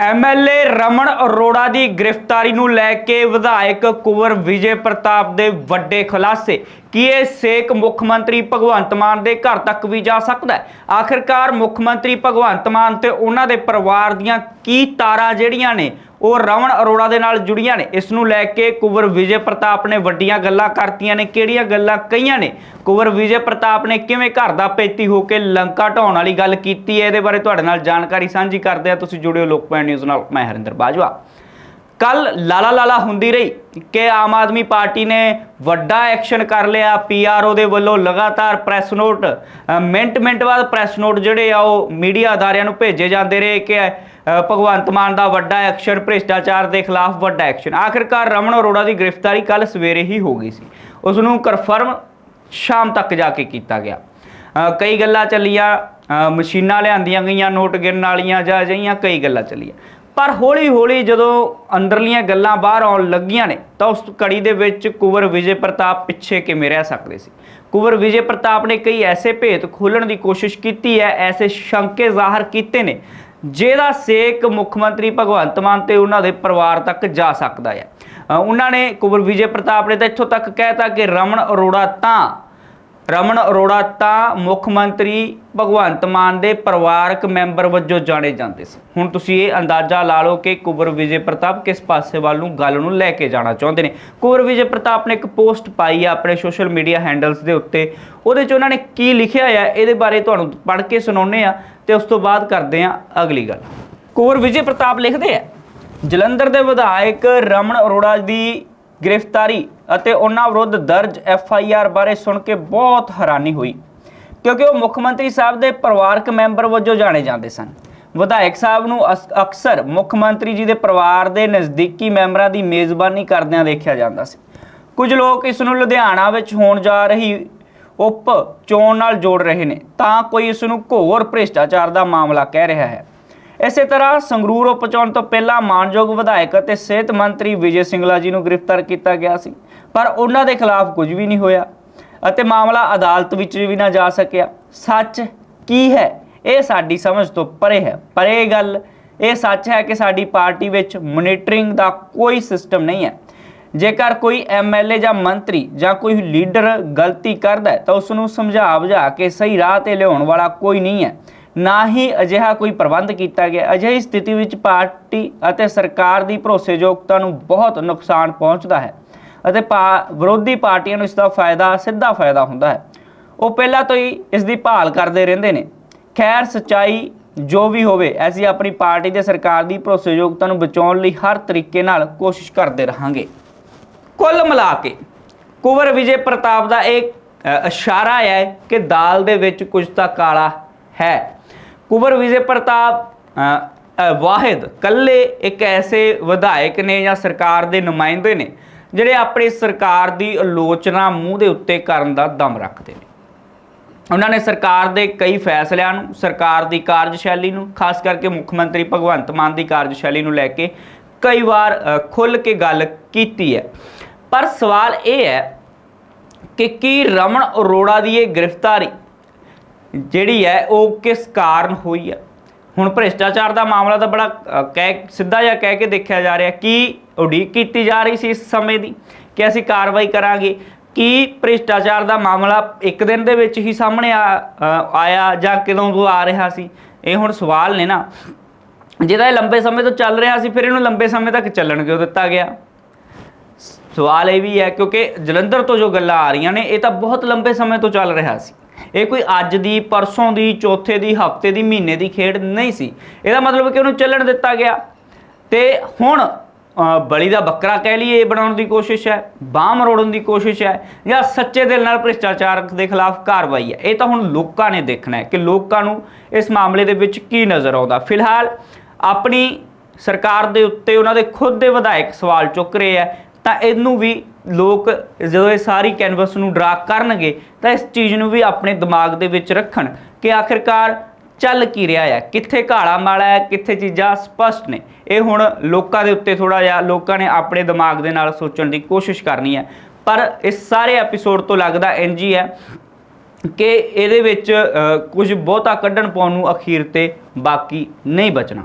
MLA Raman Arora ਦੀ ਗ੍ਰਿਫਤਾਰੀ ਨੂੰ ਲੈ ਕੇ ਵਿਧਾਇਕ ਕੁਵਰ ਵਿਜੇ ਪ੍ਰਤਾਪ ਦੇ ਵੱਡੇ ਖੁਲਾਸੇ। ਕੀ ਇਹ ਸੇਕ ਮੁੱਖ ਮੰਤਰੀ ਭਗਵੰਤ ਮਾਨ ਦੇ ਘਰ ਤੱਕ ਵੀ ਜਾ ਸਕਦਾ ਹੈ? ਆਖਿਰਕਾਰ ਮੁੱਖ ਮੰਤਰੀ ਭਗਵੰਤ ਮਾਨ ਤੇ ਉਹਨਾਂ ਦੇ ਪਰਿਵਾਰ ਦੀਆਂ ਕੀ ਤਾਰਾਂ ਜਿਹੜੀਆਂ ਨੇ, ਉਹ ਰਮਨ ਅਰੋੜਾ ਦੇ ਨਾਲ ਜੁੜੀਆਂ ਨੇ। ਇਸ ਨੂੰ ਲੈ ਕੇ ਕੁਵਰ ਵਿਜੇ ਪ੍ਰਤਾਪ ਨੇ ਵੱਡੀਆਂ ਗੱਲਾਂ ਕਰਤੀਆਂ ਨੇ। ਕਿਹੜੀਆਂ ਗੱਲਾਂ ਕਹੀਆਂ ਨੇ? ਕੁਵਰ ਵਿਜੇ ਪ੍ਰਤਾਪ ਨੇ ਕਿਵੇਂ ਘਰ ਦਾ ਪੇਤੀ ਹੋ ਕੇ ਲੰਕਾ ਢਾਉਣ ਵਾਲੀ ਗੱਲ ਕੀਤੀ ਹੈ? ਇਹਦੇ ਬਾਰੇ ਤੁਹਾਡੇ ਨਾਲ ਜਾਣਕਾਰੀ ਸਾਂਝੀ ਕਰਦੇ ਆ ਤੁਸੀਂ ਜੁੜਿਓ ਲੋਕਪਾਲ ਨਿਊਜ਼ ਨਾਲ। ਮੈਂ ਹਰਿੰਦਰ ਬਾਜਵਾ। ਕੱਲ ਲਾਲਾ ਲਾਲਾ ਹੁੰਦੀ ਰਹੀ ਕਿ ਆਮ ਆਦਮੀ ਪਾਰਟੀ ਨੇ ਵੱਡਾ ਐਕਸ਼ਨ ਕਰ ਲਿਆ। ਪੀਆਰਓ ਦੇ ਵੱਲੋਂ ਲਗਾਤਾਰ ਪ੍ਰੈਸ ਨੋਟ ਮਿੰਟ ਮਿੰਟ ਬਾਅਦ ਪ੍ਰੈਸ ਨੋਟ ਜਿਹੜੇ ਆ ਉਹ ਮੀਡੀਆ ਅਦਾਰਿਆਂ ਨੂੰ ਭੇਜੇ ਜਾਂਦੇ ਰਹੇ ਕਿ ਭਗਵੰਤ ਮਾਨ ਦਾ ਵੱਡਾ ਐਕਸ਼ਨ, ਭ੍ਰਿਸ਼ਟਾਚਾਰ ਦੇ ਖਿਲਾਫ ਵੱਡਾ ਐਕਸ਼ਨ। ਆਖਿਰਕਾਰ ਰਮਨ ਅਰੋੜਾ ਦੀ ਗ੍ਰਿਫਤਾਰੀ ਕੱਲ ਸਵੇਰੇ ਹੀ ਹੋ ਗਈ ਸੀ। ਉਸ ਨੂੰ ਕਨਫਰਮ ਸ਼ਾਮ ਤੱਕ ਜਾ ਕੇ ਕੀਤਾ ਗਿਆ। ਕਈ ਗੱਲਾਂ ਚੱਲੀਆਂ ਮਸ਼ੀਨਾਂ ਲਿਆਂਦੀਆਂ ਗਈਆਂ, ਨੋਟ ਗਿਰਨ ਵਾਲੀਆਂ ਜਾਂ ਅਜਿਹੀਆਂ ਕਈ ਗੱਲਾਂ ਚੱਲੀਆਂ। ਪਰ ਹੌਲੀ ਹੌਲੀ ਜਦੋਂ ਅੰਦਰਲੀਆਂ ਗੱਲਾਂ ਬਾਹਰ ਆਉਣ ਲੱਗੀਆਂ ਨੇ, ਤਾਂ ਉਸ ਕੜੀ ਦੇ ਵਿੱਚ ਕੁਵਰ ਵਿਜੇ ਪ੍ਰਤਾਪ ਪਿੱਛੇ ਕਿਵੇਂ ਰਹਿ ਸਕਦੇ ਸੀ? ਕੁਵਰ ਵਿਜੇ ਪ੍ਰਤਾਪ ਨੇ ਕਈ ਐਸੇ ਭੇਤ ਖੋਲਣ ਦੀ ਕੋਸ਼ਿਸ਼ ਕੀਤੀ ਹੈ, ਐਸੇ ਸ਼ੰਕੇ ਜ਼ਾਹਰ ਕੀਤੇ ਨੇ, ਜਿਹਦਾ ਸੇਕ ਮੁੱਖ ਮੰਤਰੀ ਭਗਵੰਤ ਮਾਨ ਤੇ ਉਹਨਾਂ ਦੇ ਪਰਿਵਾਰ ਤੱਕ ਜਾ ਸਕਦਾ ਹੈ। ਉਹਨਾਂ ਨੇ ਕੁਵਰ ਵਿਜੇ ਪ੍ਰਤਾਪ ਨੇ ਤਾਂ ਇੱਥੋਂ ਤੱਕ ਕਹਿਤਾ ਕਿ ਰਮਨ ਅਰੋੜਾ ਤਾਂ ਰਮਨ ਅਰੋੜਾ ਤਾਂ ਮੁੱਖ ਮੰਤਰੀ ਭਗਵੰਤ ਮਾਨ ਦੇ ਪਰਿਵਾਰਕ ਮੈਂਬਰ ਵਜੋਂ ਜਾਣੇ ਜਾਂਦੇ ਸੀ। ਹੁਣ ਤੁਸੀਂ ਇਹ ਅੰਦਾਜ਼ਾ ਲਾ ਲਓ ਕਿ ਕੁਵਰ ਵਿਜੇ ਪ੍ਰਤਾਪ ਕਿਸ ਪਾਸੇ ਵੱਲ ਨੂੰ ਗੱਲ ਨੂੰ ਲੈ ਕੇ ਜਾਣਾ ਚਾਹੁੰਦੇ ਨੇ। ਕੁਵਰ ਵਿਜੇ ਪ੍ਰਤਾਪ ਨੇ ਇੱਕ ਪੋਸਟ ਪਾਈ ਆ ਆਪਣੇ ਸੋਸ਼ਲ ਮੀਡੀਆ ਹੈਂਡਲਸ ਦੇ ਉੱਤੇ। ਉਹਦੇ 'ਚ ਉਹਨਾਂ ਨੇ ਕੀ ਲਿਖਿਆ ਹੈ ਇਹਦੇ ਬਾਰੇ ਤੁਹਾਨੂੰ ਪੜ੍ਹ ਕੇ ਸੁਣਾਉਂਦੇ ਆ ਤੇ ਉਸ ਤੋਂ ਬਾਅਦ ਕਰਦੇ ਆ ਅਗਲੀ ਗੱਲ। ਕੁਵਰ ਵਿਜੇ ਪ੍ਰਤਾਪ ਲਿਖਦੇ ਆ, ਜਲੰਧਰ ਦੇ ਵਿਧਾਇਕ ਰਮਨ ਅਰੋੜਾ ਦੀ ਗ੍ਰਿਫਤਾਰੀ ਅਤੇ ਉਹਨਾਂ ਵਿਰੁੱਧ ਦਰਜ ਐਫ ਆਈ ਆਰ ਬਾਰੇ ਸੁਣ ਕੇ ਬਹੁਤ ਹੈਰਾਨੀ ਹੋਈ, ਕਿਉਂਕਿ ਉਹ ਮੁੱਖ ਮੰਤਰੀ ਸਾਹਿਬ ਦੇ ਪਰਿਵਾਰਕ ਮੈਂਬਰ ਵਜੋਂ ਜਾਣੇ ਜਾਂਦੇ ਸਨ। ਵਿਧਾਇਕ ਸਾਹਿਬ ਨੂੰ ਅਸ- ਅਕਸਰ ਮੁੱਖ ਮੰਤਰੀ ਜੀ ਦੇ ਪਰਿਵਾਰ ਦੇ ਨਜ਼ਦੀਕੀ ਮੈਂਬਰਾਂ ਦੀ ਮੇਜ਼ਬਾਨੀ ਕਰਦਿਆਂ ਦੇਖਿਆ ਜਾਂਦਾ ਸੀ। ਕੁਝ ਲੋਕ ਇਸ ਨੂੰ ਲੁਧਿਆਣਾ ਵਿੱਚ ਹੋਣ ਜਾ ਰਹੀ ਉਪ ਚੋਣ ਨਾਲ ਜੋੜ ਰਹੇ ਨੇ, ਤਾਂ ਕੋਈ ਇਸ ਨੂੰ ਘੋਰ ਭ੍ਰਿਸ਼ਟਾਚਾਰ ਦਾ ਮਾਮਲਾ ਕਹਿ ਰਿਹਾ ਹੈ। ਇਸੇ ਤਰ੍ਹਾਂ ਸੰਗਰੂਰ ਉਪਚੋਣ ਤੋਂ ਪਹਿਲਾਂ ਮਾਨਯੋਗ ਵਿਧਾਇਕ ਅਤੇ ਸਿਹਤ ਮੰਤਰੀ ਵਿਜੇ ਸਿੰਗਲਾ ਜੀ ਨੂੰ ਗ੍ਰਿਫਤਾਰ ਕੀਤਾ ਗਿਆ ਸੀ, ਪਰ ਉਹਨਾਂ ਦੇ ਖਿਲਾਫ ਕੁਝ ਵੀ ਨਹੀਂ ਹੋਇਆ ਅਤੇ ਮਾਮਲਾ ਅਦਾਲਤ ਵਿੱਚ ਵੀ ਨਾ ਜਾ ਸਕਿਆ। ਸੱਚ ਕੀ ਹੈ? ਇਹ ਸਾਡੀ ਸਮਝ ਤੋਂ ਪਰੇ ਹੈ, ਪਰ ਇਹ ਗੱਲ, ਇਹ ਸੱਚ ਹੈ ਕਿ ਸਾਡੀ ਪਾਰਟੀ ਵਿੱਚ ਮੋਨੀਟਰਿੰਗ ਦਾ ਕੋਈ ਸਿਸਟਮ ਨਹੀਂ ਹੈ। ਜੇਕਰ ਕੋਈ ਐਮਐਲਏ ਜਾਂ ਮੰਤਰੀ ਜਾਂ ਕੋਈ ਲੀਡਰ ਗਲਤੀ ਕਰਦਾ ਹੈ ਤਾਂ ਉਸ ਨੂੰ ਸਮਝਾ ਬੁਝਾ ਕੇ ਸਹੀ ਰਾਹ ਤੇ ਲਿਆਉਣ ਵਾਲਾ ਕੋਈ ਨਹੀਂ ਹੈ। ਨਾ ਹੀ ਅਜਿਹਾ ਕੋਈ ਪ੍ਰਬੰਧ ਕੀਤਾ ਗਿਆ। ਅਜਿਹੀ ਸਥਿਤੀ ਵਿੱਚ ਪਾਰਟੀ ਅਤੇ ਸਰਕਾਰ ਦੀ ਭਰੋਸੇਯੋਗਤਾ ਨੂੰ ਬਹੁਤ ਨੁਕਸਾਨ ਪਹੁੰਚਦਾ ਹੈ ਅਤੇ ਪਾ- ਵਿਰੋਧੀ ਪਾਰਟੀਆਂ ਨੂੰ ਇਸ ਦਾ ਫਾਇਦਾ, ਸਿੱਧਾ ਫਾਇਦਾ ਹੁੰਦਾ ਹੈ। ਉਹ ਪਹਿਲਾਂ ਤੋਂ ਹੀ ਇਸ ਦੀ ਭਾਲ ਕਰਦੇ ਰਹਿੰਦੇ ਨੇ। ਖੈਰ, ਸਚਾਈ ਜੋ ਵੀ ਹੋਵੇ, ਅਸੀਂ ਆਪਣੀ ਪਾਰਟੀ ਤੇ ਸਰਕਾਰ ਦੀ ਭਰੋਸੇਯੋਗਤਾ ਨੂੰ ਬਚਾਉਣ ਲਈ ਹਰ ਤਰੀਕੇ ਨਾਲ ਕੋਸ਼ਿਸ਼ ਕਰਦੇ ਰਹਾਂਗੇ। ਕੁੱਲ ਮਿਲਾ ਕੇ ਕੁਵਰ ਵਿਜੇ ਪ੍ਰਤਾਪ ਦਾ ਇਹ ਇਸ਼ਾਰਾ ਹੈ ਕਿ ਦਾਲ ਦੇ ਵਿੱਚ ਕੁਝ ਤਾਂ ਕਾਲਾ ਹੈ। ਕੁਵਰ ਵਿਜੇ ਪ੍ਰਤਾਪ ਵਾਹਿਦ ਕੱਲੇ ਇੱਕ ਐਸੇ ਵਿਧਾਇਕ ਨੇ ਜਾਂ ਸਰਕਾਰ ਦੇ ਨੁਮਾਇੰਦੇ ਨੇ ਜਿਹੜੇ ਆਪਣੀ ਸਰਕਾਰ ਦੀ ਆਲੋਚਨਾ ਮੂੰਹ ਦੇ ਉੱਤੇ ਕਰਨ ਦਾ ਦਮ ਰੱਖਦੇ ਨੇ। ਉਹਨਾਂ ਨੇ ਸਰਕਾਰ ਦੇ ਕਈ ਫੈਸਲਿਆਂ ਨੂੰ ਸਰਕਾਰ ਦੀ ਕਾਰਜਸ਼ੈਲੀ ਨੂੰ ਖਾਸ ਕਰਕੇ ਮੁੱਖ ਮੰਤਰੀ ਭਗਵੰਤ ਮਾਨ ਦੀ ਕਾਰਜਸ਼ੈਲੀ ਨੂੰ ਲੈ ਕੇ ਕਈ ਵਾਰ ਅ, ਖੁੱਲ੍ਹ ਕੇ ਗੱਲ ਕੀਤੀ ਹੈ। ਪਰ ਸਵਾਲ ਇਹ ਹੈ ਕਿ ਕੀ ਰਮਨ ਅਰੋੜਾ ਦੀ ਇਹ ਗ੍ਰਿਫਤਾਰੀ ਜਿਹੜੀ ਹੈ ਉਹ ਕਿਸ ਕਾਰਨ ਹੋਈ ਹੈ ਹੁਣ ਭ੍ਰਿਸ਼ਟਾਚਾਰ ਦਾ ਮਾਮਲਾ ਤਾਂ ਬੜਾ ਕਹਿ, ਸਿੱਧਾ ਜਿਹਾ ਕਹਿ ਕੇ ਦੇਖਿਆ ਜਾ ਰਿਹਾ, ਕਿ ਉਡੀਕ ਕੀਤੀ ਜਾ ਰਹੀ ਸੀ ਇਸ ਸਮੇਂ ਦੀ? ਕਿ ਅਸੀਂ ਕਾਰਵਾਈ ਕਰਾਂਗੇ? ਕੀ ਭ੍ਰਿਸ਼ਟਾਚਾਰ ਦਾ ਮਾਮਲਾ ਇੱਕ ਦਿਨ ਦੇ ਵਿੱਚ ਹੀ ਸਾਹਮਣੇ ਆ ਆਇਆ ਜਾਂ ਕਿਦੋਂ ਤੋਂ ਆ ਰਿਹਾ ਸੀ? ਇਹ ਹੁਣ ਸਵਾਲ ਨੇ ਨਾ। ਜਿਹਦਾ ਇਹ ਲੰਬੇ ਸਮੇਂ ਤੋਂ ਚੱਲ ਰਿਹਾ ਸੀ, ਫਿਰ ਇਹਨੂੰ ਲੰਬੇ ਸਮੇਂ ਤੱਕ ਚੱਲਣ ਕਿਉਂ ਦਿੱਤਾ ਗਿਆ? ਸਵਾਲ ਇਹ ਵੀ ਹੈ, ਕਿਉਂਕਿ ਜਲੰਧਰ ਤੋਂ ਜੋ ਗੱਲਾਂ ਆ ਰਹੀਆਂ ਨੇ, ਇਹ ਤਾਂ ਬਹੁਤ ਲੰਬੇ ਸਮੇਂ ਤੋਂ ਚੱਲ ਰਿਹਾ ਸੀ। ਇਹ ਕੋਈ ਅੱਜ ਦੀ, ਪਰਸੋਂ ਦੀ, ਚੌਥੇ ਦੀ, ਹਫ਼ਤੇ ਦੀ, ਮਹੀਨੇ ਦੀ ਖੇਡ ਨਹੀਂ ਸੀ। ਇਹਦਾ ਮਤਲਬ ਕਿ ਉਹਨੂੰ ਚੱਲਣ ਦਿੱਤਾ ਗਿਆ। ਤੇ ਹੁਣ ਬਲੀ ਦਾ ਬੱਕਰਾ ਕਹਿ ਲਈਏ, ਇਹ ਬਣਾਉਣ ਦੀ ਕੋਸ਼ਿਸ਼ ਹੈ, ਬਾਹ ਮਰੋੜਨ ਦੀ ਕੋਸ਼ਿਸ਼ ਹੈ, ਜਾਂ ਸੱਚੇ ਦਿਲ ਨਾਲ ਭ੍ਰਿਸ਼ਟਾਚਾਰ ਦੇ ਖਿਲਾਫ ਕਾਰਵਾਈ ਹੈ। ਇਹ ਤਾਂ ਹੁਣ ਲੋਕਾਂ ਨੇ ਦੇਖਣਾ ਹੈ ਕਿ ਲੋਕਾਂ ਨੂੰ ਇਸ ਮਾਮਲੇ ਦੇ ਵਿੱਚ ਕੀ ਨਜ਼ਰ ਆਉਂਦਾ। ਫਿਲਹਾਲ ਆਪਣੀ ਸਰਕਾਰ ਦੇ ਉੱਤੇ ਉਹਨਾਂ ਦੇ ਖੁਦ ਦੇ ਵਿਧਾਇਕ ਸਵਾਲ ਚੁੱਕ ਰਹੇ ਆ ਤਾਂ ਇਹਨੂੰ ਵੀ ਲੋਕ ਜਦੋਂ ਇਹ ਸਾਰੀ ਕੈਨਵਸ ਨੂੰ ਡਰਾ ਕਰਨਗੇ ਤਾਂ ਇਸ ਚੀਜ਼ ਨੂੰ ਵੀ ਆਪਣੇ ਦਿਮਾਗ ਦੇ ਵਿੱਚ ਰੱਖਣ ਕਿ ਆਖਿਰਕਾਰ ਚੱਲ ਕੀ ਰਿਹਾ ਹੈ, ਕਿੱਥੇ ਘਾਲਾ ਮਾਲਾ ਹੈ, ਕਿੱਥੇ ਚੀਜ਼ਾਂ ਸਪਸ਼ਟ ਨੇ। ਇਹ ਹੁਣ ਲੋਕਾਂ ਦੇ ਉੱਤੇ ਥੋੜਾ ਜਿਹਾ ਲੋਕਾਂ ਨੇ ਆਪਣੇ ਦਿਮਾਗ ਦੇ ਨਾਲ ਸੋਚਣ ਦੀ ਕੋਸ਼ਿਸ਼ ਕਰਨੀ ਹੈ। ਪਰ ਇਸ ਸਾਰੇ ਐਪੀਸੋਡ ਤੋਂ ਲੱਗਦਾ ਇੰਜ ਹੀ ਹੈ ਕਿ ਇਹਦੇ ਵਿੱਚ ਕੁਝ ਬਹੁਤਾ ਕੱਢਣ ਪਾਉਣ ਨੂੰ ਅਖੀਰ ਤੇ ਬਾਕੀ ਨਹੀਂ ਬਚਣਾ।